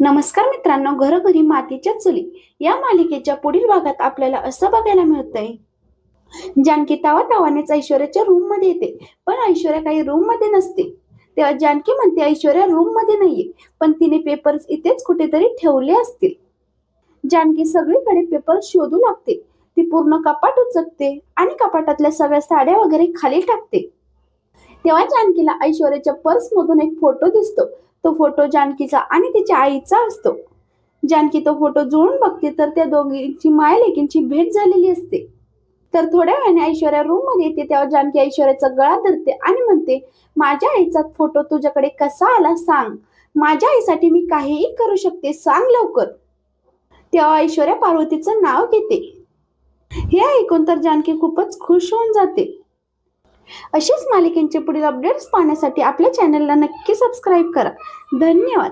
नमस्कार मित्रांनो घरोघरी मातीच्या चुली या मालिकेच्या पुढील भागात आपल्याला असं बघायला मिळतंय. जानकी तावा तावानेच ऐश्वर्याच्या रूममध्ये येते पण ऐश्वर्या काही रूममध्ये नसते. तेव्हा जानकी म्हणते ऐश्वर्या रूममध्ये नाहीये पण तिने पेपर्स इथेच कुठेतरी ठेवले असतील. जानकी सगळीकडे पेपर शोधू लागते. ती पूर्ण कपाट उचकते आणि कपाटातल्या सगळ्या साड्या वगैरे खाली टाकते. तेव्हा जानकीला ऐश्वर्याच्या पर्स मधून एक फोटो दिसतो. तो फोटो जानकीचा आणि तिच्या आईचा असतो. जानकी तो फोटो जुळून बघते तर त्या दोघींची मायलेकींची भेट झालेली असते. तर थोड्या वेळाने ऐश्वर्या रूममध्ये येते तेव्हा जानकी ऐश्वर्याचा गळा धरते आणि म्हणते माझ्या आईचा फोटो तुझ्याकडे कसा आला सांग. माझ्या आईसाठी मी काहीही करू शकते सांग लवकर. तेव्हा ऐश्वर्या पार्वतीचं नाव घेते. हे ऐकून तर जानकी खूपच खुश होऊन जाते. अशीच मालिकेंचे पुढील अपडेट्स पाहण्यासाठी आपल्या चॅनलला नक्की सबस्क्राईब करा. धन्यवाद.